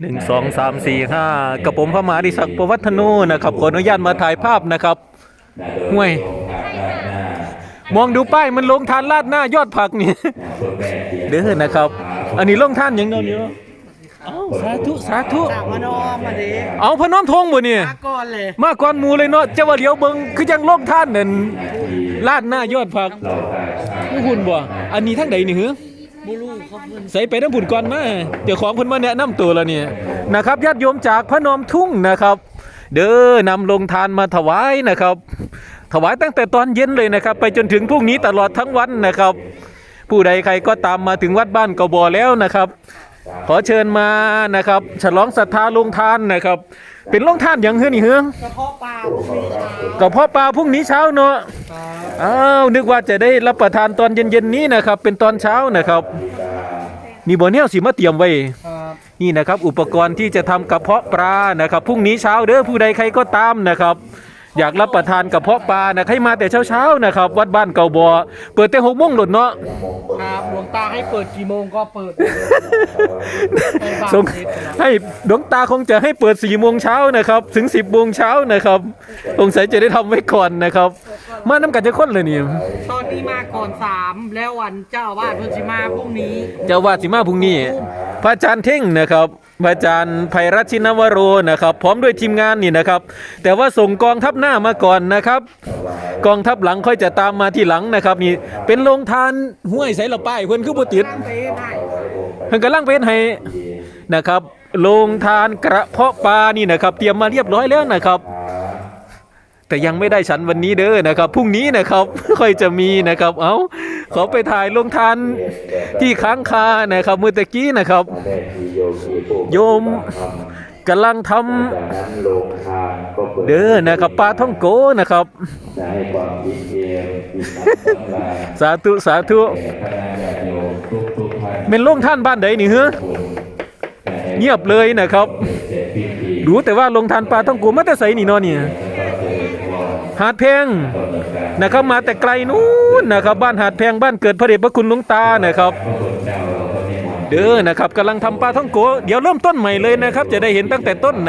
หนึ่งสองสามสี่ห้ากระผมพระมหาดิศักดิ์ประวัฒโนนะครับขออนุญาตมาถ่ายภาพนะครับห่วย มองดูป้ายมันลงทานลาดหน้ายอดผักนี่เด้อนะครับ อันนี้ลงทานอย่างเดียวนี่เนาะเอ้าสาธุสาธุจากมานอมมาดิเอาพระน้อมทงบ่เนี่ยมาก่อนเลยมาก่อนหมูเลยเนาะเจ้าว่าเดี๋ยวเบิ่งคือจังลงท่านนั่นลาดหน้ายอดผักผู้หุ่นบ่อันนี้ทั้งใดนี่หือ บูรูเขาเพิ่นใส่ไปน้ำบุญก่อนมาเดี๋ยวของคนมาแนะนำตัวแล้วเนี่ยนะครับญาติโยมจากพระนอมทุ่งนะครับ เด้อนำลงทานมาถวายนะครับ ถวายตั้งแต่ตอนเย็นเลยนะครับ ไปจนถึงพรุ่งนี้ตลอดทั้งวันนะครับ ผู้ใดใครก็ตามมาถึงวัดบ้านกบอแล้วนะครับ ขอเชิญมานะครับ ฉลองศรัทธาลงทานนะครับ เป็นลงทานอย่างเฮือนี่เฮือกระเพาะปลาพวกนี้ช้ากับพ่อปลาพรุ่งนี้เช้าเนาะอ้าวนึกว่าจะได้รับประทานตอนเย็นๆนี้นะครับ เป็นตอนเช้านะครับนี่บ่เนี่ยสิมาเตรียมไว้ครับนี่นะครับ อุปกรณ์ที่จะทำกระเพาะปลานะครับพรุ่งนี้เช้าเด้อผู้ใดใครก็ตามนะครับ อยากรับประทานกระเพาะปลานะให้มาแต่เช้าๆนะครับ วัดบ้านเก่าบ่อเปิดแต่หกโมงหลดเนาะ ครับหลวงตาให้เปิดกี่โมงก็เปิดไปบ้านสงเสร็จแล้วให้ดวงตาคงจะให้เปิด4โมงเช้านะครับ ถึง 10โมงเช้านะครับสงสัยจะได้ทำไว้ก่อนนะครับ มาน้ำกันจะค้นเลยนี่ตอนนี้มาก่อนสามแล้ววันเจ้าอาวาสเพิ่นสิมาพรุ่งนี้เจ้าวาดสิมาพรุ่งนี้ พระอาจารย์เท่งนะครับพระอาจารย์ไพรัชชินวโรนะครับพร้อมด้วยทีมงานนี่นะครับ แต่ว่าส่งกองทัพหน้ามาก่อนนะครับ กองทัพหลังค่อยจะตามมาที่หลังนะครับ นี่เป็นโรงทานห้วยใส่ละป้ายเพิ่นคือบ่ติดตั้งเป้ได้เพิ่นกำลังเป็นให้นะครับโรงทานกระเพาะปลานี่นะครับ เตรียมมาเรียบร้อยแล้วนะครับ แต่ยังไม่ได้ฉันวันนี้เด้อนะครับพรุ่งนี้นะครับค่อยจะมีนะครับ เอา ขอไปถ่ายลงทานที่ค้างคานะครับเมื่อตะกี้นะครับ โยมกำลังทำจากนั้นลงทางก็เด้อนะครับปลาท่องโกนะครับ สาธุสาธุเป็นโรงท่านบ้านใดนี่เฮ้อเงียบเลยนะครับเสร็จพิธีรู้แต่ว่าลงทานปลาท่องโกมาแต่ใสนี่นาะเนี่ย หาดแพงนะครับมาแต่ไกลนู้นนะครับบ้านหาดแพงบ้านเกิดพระเดชพระคุณหลวงตานะครับเดินต์เด้อนะครับกำลังทำปลาท่องโกเดี๋ยวเริ่มต้นใหม่เลยนะครับ จะได้เห็นตั้งแต่ต้น